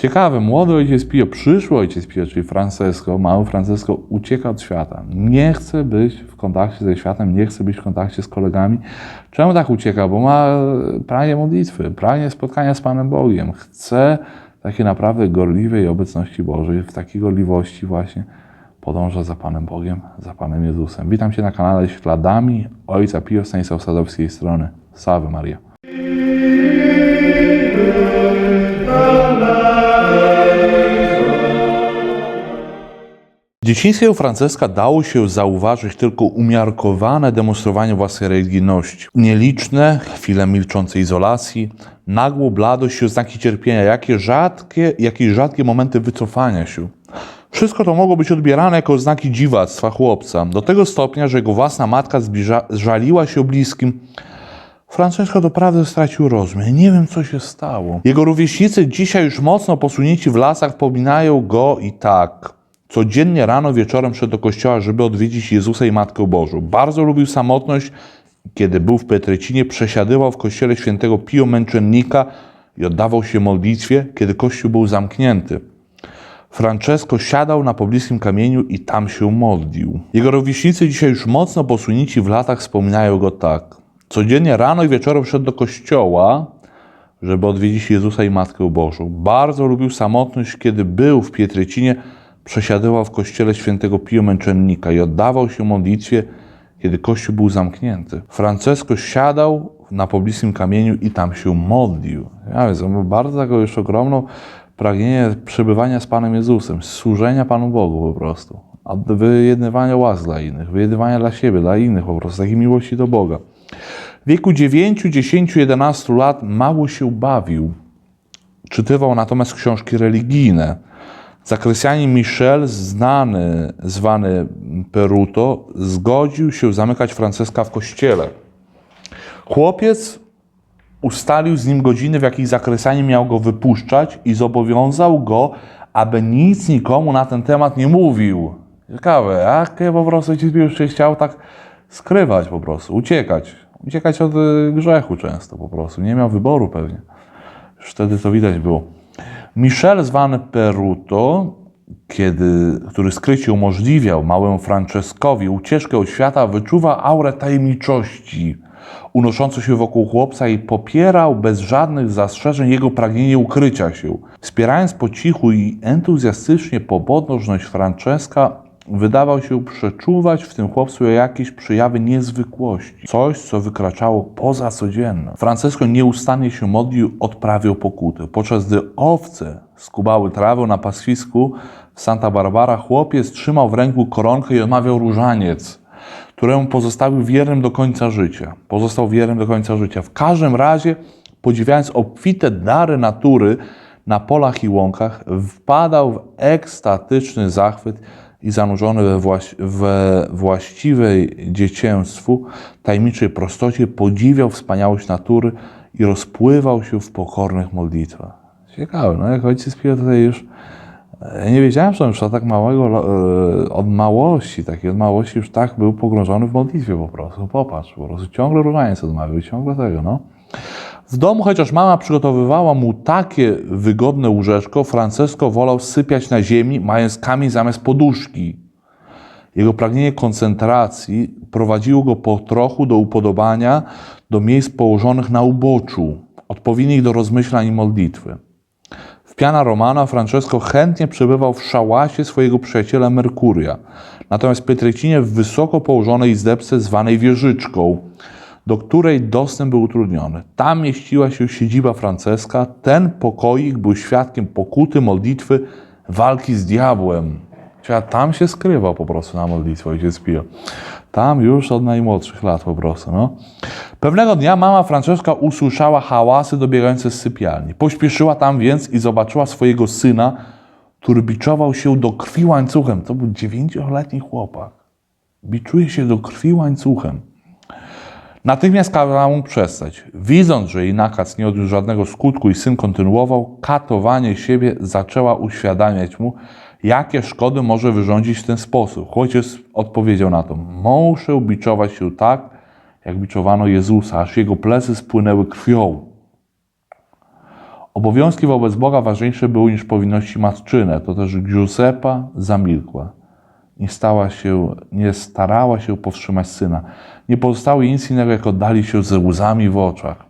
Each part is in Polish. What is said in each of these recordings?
Ciekawe, młody ojciec Pio, przyszły ojciec Pio, czyli Francesco, mały Francesco, ucieka od świata. Nie chce być w kontakcie ze światem, nie chce być w kontakcie z kolegami. Czemu tak ucieka? Bo ma pragnie modlitwy, pragnie spotkania z Panem Bogiem. Chce takiej naprawdę gorliwej obecności Bożej, w takiej gorliwości właśnie podąża za Panem Bogiem, za Panem Jezusem. Witam Cię na kanale Śladami Ojca Pio Stanisław Sadowskiej strony. Salve Maria. Dzieciństwie u Franciszka dało się zauważyć tylko umiarkowane demonstrowanie własnej religijności. Nieliczne chwile milczącej izolacji, nagłą bladość i oznaki cierpienia, jakie rzadkie, jakieś rzadkie momenty wycofania się. Wszystko to mogło być odbierane jako znaki dziwactwa chłopca, do tego stopnia, że jego własna matka zbliża, żaliła się bliskim. Francesco doprawdy stracił rozum. Nie wiem, co się stało. Jego rówieśnicy, dzisiaj już mocno posunięci w lasach, pominają go i tak. Codziennie rano, wieczorem szedł do kościoła, żeby odwiedzić Jezusa i Matkę Bożą. Bardzo lubił samotność. Kiedy był w Petrycinie, przesiadywał w kościele świętego Pio Męczennika i oddawał się modlitwie, kiedy kościół był zamknięty. Francesco siadał na pobliskim kamieniu i tam się modlił. Jego rówieśnicy, dzisiaj już mocno posunięci w latach, wspominają go tak. Codziennie rano i wieczorem szedł do kościoła, żeby odwiedzić Jezusa i Matkę Bożą. Bardzo lubił samotność, kiedy był w Pietrycinie, przesiadywał w kościele świętego Pio Męczennika i oddawał się modlitwie, kiedy kościół był zamknięty. Francesco siadał na pobliskim kamieniu i tam się modlił. Ja wiem, bardzo taką już ogromną pragnienie przebywania z Panem Jezusem, służenia Panu Bogu po prostu, wyjednywania łask dla innych, wyjednywania dla siebie, dla innych po prostu, takiej miłości do Boga. W wieku 9, 10, 11 lat mało się bawił. Czytywał natomiast książki religijne. Zakrysjanin Michel, znany, zwany Peruto, zgodził się zamykać Franceska w kościele. Chłopiec ustalił z nim godziny, w jakich zakrysjanin miał go wypuszczać i zobowiązał go, aby nic nikomu na ten temat nie mówił. Ciekawe, jakie po prostu już się chciał tak skrywać po prostu, uciekać. Uciekać od grzechu często po prostu. Nie miał wyboru pewnie. Już wtedy to widać było. Michel, zwany Peruto, kiedy, który skrycie umożliwiał małemu Franceskowi ucieczkę od świata, wyczuwa aurę tajemniczości unoszącą się wokół chłopca i popierał bez żadnych zastrzeżeń jego pragnienie ukrycia się. Wspierając po cichu i entuzjastycznie pobodność Franceska, wydawał się przeczuwać w tym chłopcu jakieś przejawy niezwykłości. Coś, co wykraczało poza codzienne. Francesco nieustannie się modlił, odprawiał pokutę. Podczas gdy owce skubały trawę na pastwisku w Santa Barbara, chłopiec trzymał w ręku koronkę i odmawiał różaniec, któremu pozostawił wiernym do końca życia. Pozostał wiernym do końca życia. W każdym razie, podziwiając obfite dary natury na polach i łąkach, wpadał w ekstatyczny zachwyt i zanurzony we, właś- we właściwej dzieciństwu, tajemniczej prostocie, podziwiał wspaniałość natury i rozpływał się w pokornych modlitwach. Ciekawe, no jak ojciec Pio tutaj już ja nie wiedziałem, że on już tak małego, e, od małości, takiej od małości już tak był pogrążony w modlitwie po prostu. Popatrz, po prostu ciągle różaniec odmawiał, ciągle tego, no. W domu, chociaż mama przygotowywała mu takie wygodne łóżeczko, Francesco wolał sypiać na ziemi, mając kamień zamiast poduszki. Jego pragnienie koncentracji prowadziło go po trochu do upodobania do miejsc położonych na uboczu, odpowiednich do rozmyślań i modlitwy. W Piana Romana Francesco chętnie przebywał w szałasie swojego przyjaciela Merkuria, natomiast w Pietrycinie w wysoko położonej izdebce zwanej wieżyczką, do której dostęp był utrudniony. Tam mieściła się siedziba Franceska. Ten pokoik był świadkiem pokuty, modlitwy, walki z diabłem. Czyli tam się skrywał po prostu na modlitwę ojciec Pio. Tam już od najmłodszych lat po prostu. No. Pewnego dnia mama Franceska usłyszała hałasy dobiegające z sypialni. Pośpieszyła tam więc i zobaczyła swojego syna, który biczował się do krwi łańcuchem. To był dziewięcioletni chłopak. Biczuje się do krwi łańcuchem. Natychmiast kazała mu przestać. Widząc, że jej nakaz nie odniósł żadnego skutku i syn kontynuował katowanie siebie, zaczęła uświadamiać mu, jakie szkody może wyrządzić w ten sposób. Ojciec odpowiedział na to: Muszę biczować się tak, jak biczowano Jezusa, aż jego plecy spłynęły krwią. Obowiązki wobec Boga ważniejsze były niż powinności matczyne. To też Giuseppa zamilkła. Nie, stała się, nie starała się powstrzymać syna. Nie pozostało nic innego, jak oddali się ze łzami w oczach.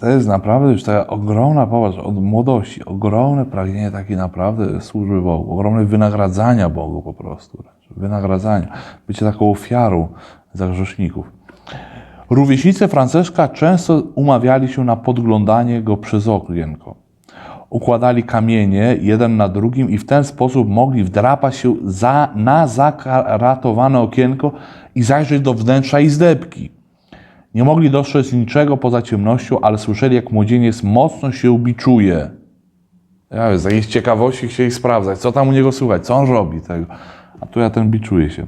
To jest naprawdę już taka ogromna, popatrz, od młodości, ogromne pragnienie takie naprawdę służby Bogu, ogromne wynagradzania Bogu po prostu, wynagradzania, bycie taką ofiarą za grzeszników. Rówieśnicy Franciszka często umawiali się na podglądanie go przez okienko. Układali kamienie jeden na drugim i w ten sposób mogli wdrapać się za, na zakratowane okienko i zajrzeć do wnętrza izdebki. Nie mogli dostrzec niczego poza ciemnością, ale słyszeli, jak młodzieniec mocno się biczuje. Ja z jakiejś ciekawości chcieli sprawdzać, co tam u niego słychać, co on robi tego. A tu ja ten biczuje się.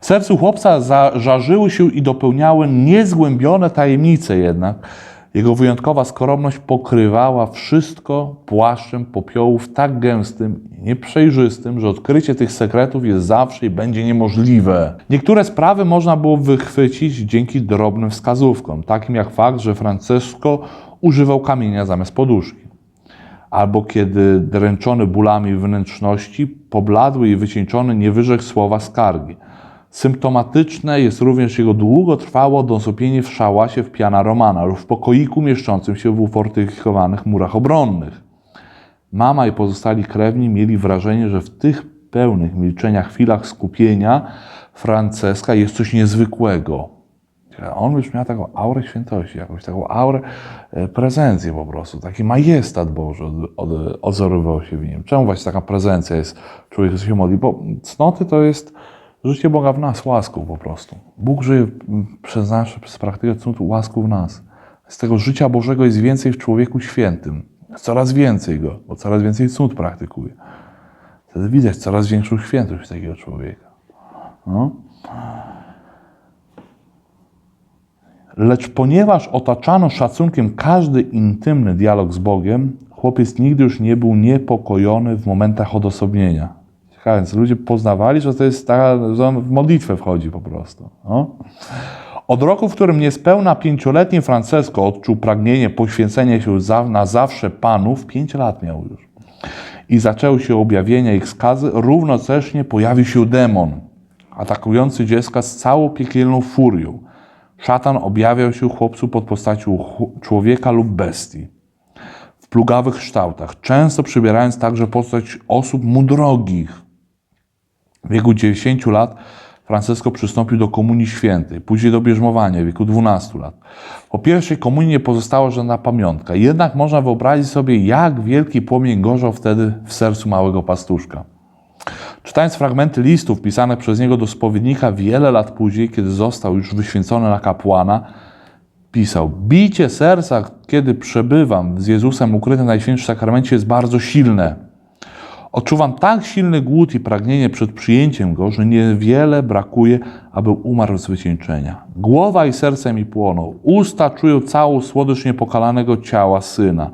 W sercu chłopca zażarzyły się i dopełniały niezgłębione tajemnice jednak. Jego wyjątkowa skromność pokrywała wszystko płaszczem popiołów tak gęstym i nieprzejrzystym, że odkrycie tych sekretów jest zawsze i będzie niemożliwe. Niektóre sprawy można było wychwycić dzięki drobnym wskazówkom, takim jak fakt, że Francesco używał kamienia zamiast poduszki. Albo kiedy dręczony bólami wnętrzności, pobladły i wycieńczony nie wyrzekł słowa skargi – Symptomatyczne jest również jego długotrwałe odosłupienie w szałasie w piana romana lub w pokoiku mieszczącym się w ufortyfikowanych murach obronnych. Mama i pozostali krewni mieli wrażenie, że w tych pełnych milczenia chwilach skupienia Franceska jest coś niezwykłego. On już miał taką aurę świętości, jakąś taką aurę e, prezencję po prostu, taki majestat Boży od, od, odzorowywał się w nim. Czemu właśnie taka prezencja jest, człowiek się modli? Bo cnoty to jest Życie Boga w nas, łaską po prostu. Bóg żyje przez nasze, przez praktykę cud łaską w nas. Z tego życia Bożego jest więcej w człowieku świętym. Coraz więcej go, bo coraz więcej cud praktykuje. Wtedy widać coraz większą świętość takiego człowieka. No. Lecz ponieważ otaczano szacunkiem każdy intymny dialog z Bogiem, chłopiec nigdy już nie był niepokojony w momentach odosobnienia. Więc ludzie poznawali, że to jest taka, że w modlitwę wchodzi po prostu. No. Od roku, w którym niespełna pięcioletni Francesco odczuł pragnienie poświęcenia się na zawsze Panów, pięć lat miał już, i zaczęły się objawienia ich skazy, równocześnie pojawił się demon, atakujący dziecka z całą piekielną furią. Szatan objawiał się chłopcu pod postacią człowieka lub bestii w plugawych kształtach, często przybierając także postać osób mu drogich. W wieku 10 lat Francesco przystąpił do Komunii Świętej, później do bierzmowania w wieku 12 lat. Po pierwszej komunii nie pozostała żadna pamiątka, jednak można wyobrazić sobie, jak wielki płomień gorzał wtedy w sercu małego pastuszka. Czytając fragmenty listów pisanych przez niego do spowiednika wiele lat później, kiedy został już wyświęcony na kapłana, pisał: Bicie serca, kiedy przebywam z Jezusem ukrytym w Najświętszym Sakramencie, jest bardzo silne. Odczuwam tak silny głód i pragnienie przed przyjęciem go, że niewiele brakuje, aby umarł z wycieńczenia. Głowa i serce mi płoną, usta czują całą słodycz niepokalanego ciała syna.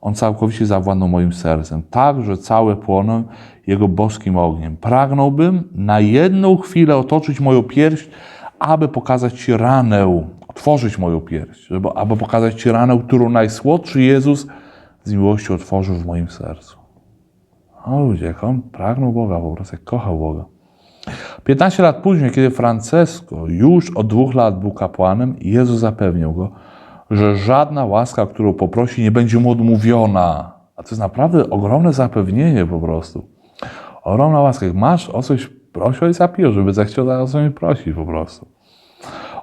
On całkowicie zawładnął moim sercem, tak, że całe płonę jego boskim ogniem. Pragnąłbym na jedną chwilę otoczyć moją pierś, aby pokazać Ci ranę, otworzyć moją pierś, aby pokazać Ci ranę, którą najsłodszy Jezus z miłością otworzył w moim sercu. O ludzie, jak on pragnął Boga po prostu, jak kochał Boga. 15 lat później, kiedy Francesco już od dwóch lat był kapłanem, Jezus zapewnił go, że żadna łaska, którą poprosi, nie będzie mu odmówiona. A to jest naprawdę ogromne zapewnienie po prostu. Ogromna łaska. Jak masz o coś prosił i zapijał, żeby zechciał o coś prosić po prostu.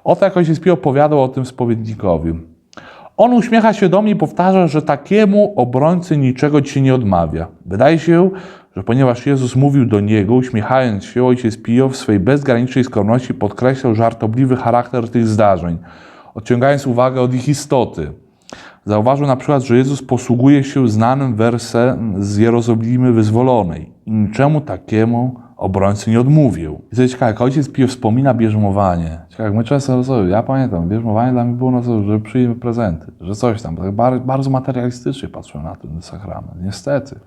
Oto jak ojciec Pio opowiadał o tym spowiednikowi. On uśmiecha się do mnie i powtarza, że takiemu obrońcy niczego ci nie odmawia. Wydaje się, że ponieważ Jezus mówił do niego, uśmiechając się, ojciec Pio w swej bezgranicznej skromności podkreślał żartobliwy charakter tych zdarzeń, odciągając uwagę od ich istoty. Zauważył na przykład, że Jezus posługuje się znanym wersem z Jerozolimy wyzwolonej i niczemu takiemu obrońcy nie odmówił. I to ciekawe, jak ojciec Pio wspomina bierzmowanie. Ciekawe, my często, co, ja pamiętam, bierzmowanie dla mnie było na to, że przyjmiemy prezenty, że coś tam. Tak bardzo materialistycznie patrzyłem na ten sakrament, niestety.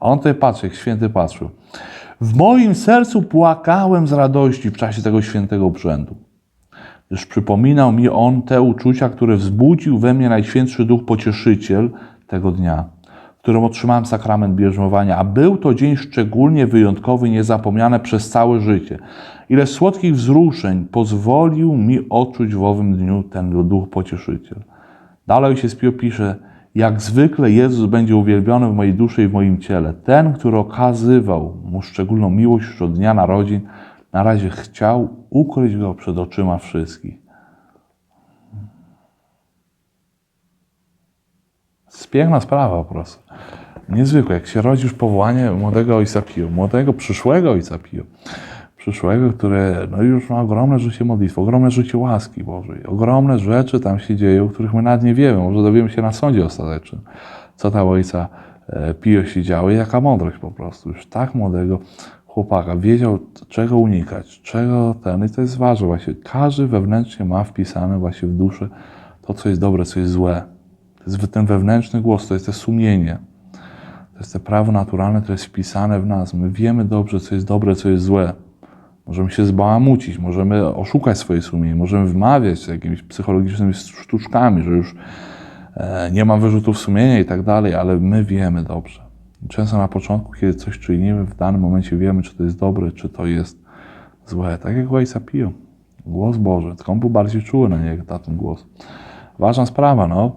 A on tutaj patrzy, jak święty patrzył. W moim sercu płakałem z radości w czasie tego świętego obrzędu. gdyż przypominał mi on te uczucia, które wzbudził we mnie Najświętszy Duch Pocieszyciel tego dnia, w którym otrzymałem sakrament bierzmowania, a był to dzień szczególnie wyjątkowy, niezapomniany przez całe życie. Ile słodkich wzruszeń pozwolił mi odczuć w owym dniu ten Duch Pocieszyciel. Dalej się Pio pisze, jak zwykle Jezus będzie uwielbiony w mojej duszy i w moim ciele. Ten, który okazywał mu szczególną miłość już od dnia narodzin, na razie chciał ukryć go przed oczyma wszystkich. Jest piękna sprawa po prostu. Niezwykłe, jak się rodzi już powołanie młodego ojca Pio, młodego przyszłego ojca Pio, przyszłego, który no już ma ogromne życie modlitwy, ogromne życie łaski Bożej, ogromne rzeczy tam się dzieją, których my nawet nie wiemy, może dowiemy się na sądzie ostatecznym, co tam ojca e, Pio się działo i jaka mądrość po prostu, już tak młodego chłopaka, wiedział czego unikać, czego ten, i to jest ważne właśnie, każdy wewnętrznie ma wpisane właśnie w duszę to, co jest dobre, co jest złe, to jest ten wewnętrzny głos, to jest to sumienie. To jest to prawo naturalne, które jest wpisane w nas. My wiemy dobrze, co jest dobre, co jest złe. Możemy się zbałamucić, możemy oszukać swoje sumienie, możemy wmawiać jakimiś psychologicznymi sztuczkami, że już e, nie ma wyrzutów sumienia i tak dalej, ale my wiemy dobrze. Często na początku, kiedy coś czynimy, w danym momencie wiemy, czy to jest dobre, czy to jest złe. Tak jak ojca Pio. Głos Boży. On był bardziej czuły na niego, na ten głos. Ważna sprawa, no.